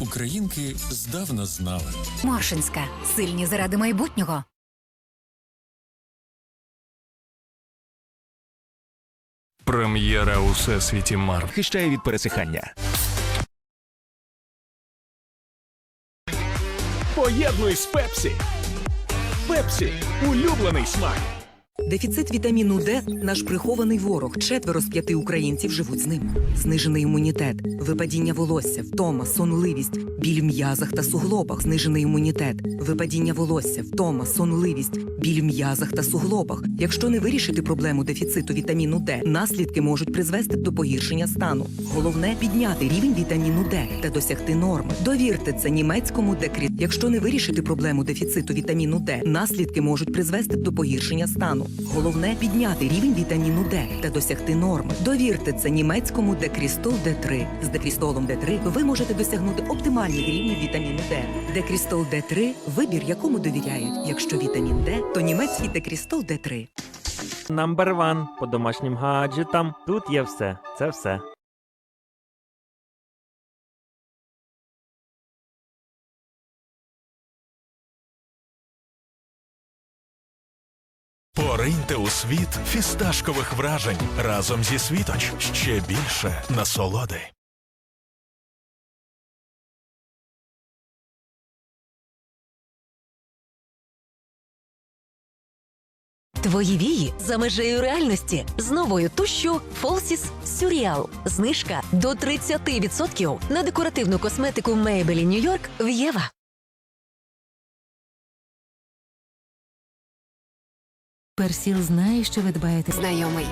українки здавна знали. Моршинська. Сильні заради майбутнього. Прем'єра у всесвіті Марвел. Хищає від пересихання. Поєднуй з Пепсі. Пепсі улюблений смак. Дефіцит вітаміну Д наш прихований ворог. Четверо з п'яти українців живуть з ним. Знижений імунітет, випадіння волосся, втома, сонливість, біль в м'язах та суглобах, знижений імунітет, випадіння волосся, втома, сонливість, біль в м'язах та суглобах. Якщо не вирішити проблему дефіциту вітаміну Д, наслідки можуть призвести до погіршення стану. Головне підняти рівень вітаміну Д та досягти норми. Довірте це німецькому декрет. Якщо не вирішити проблему дефіциту вітаміну Д, наслідки можуть призвести до погіршення стану. Головне підняти рівень вітаміну Д та досягти норми. Довірте це німецькому декрістол Д3. З декрістолом Д3 ви можете досягнути оптимальних рівнів вітаміну Д. Декрістол Д3 вибір, якому довіряють. Якщо вітамін Д, то німецький декрістол Д3. Number one по домашнім гаджетам. Тут є все. Це все. Пориньте у світ фісташкових вражень разом зі світоч ще більше насолоди. Твої вії за межею реальності з новою тушшю Фолсіс Сюріал. Знижка до 30% на декоративну косметику Maybelline New York в Єва. Персіл знає, що ви дбаєте. Знайомий.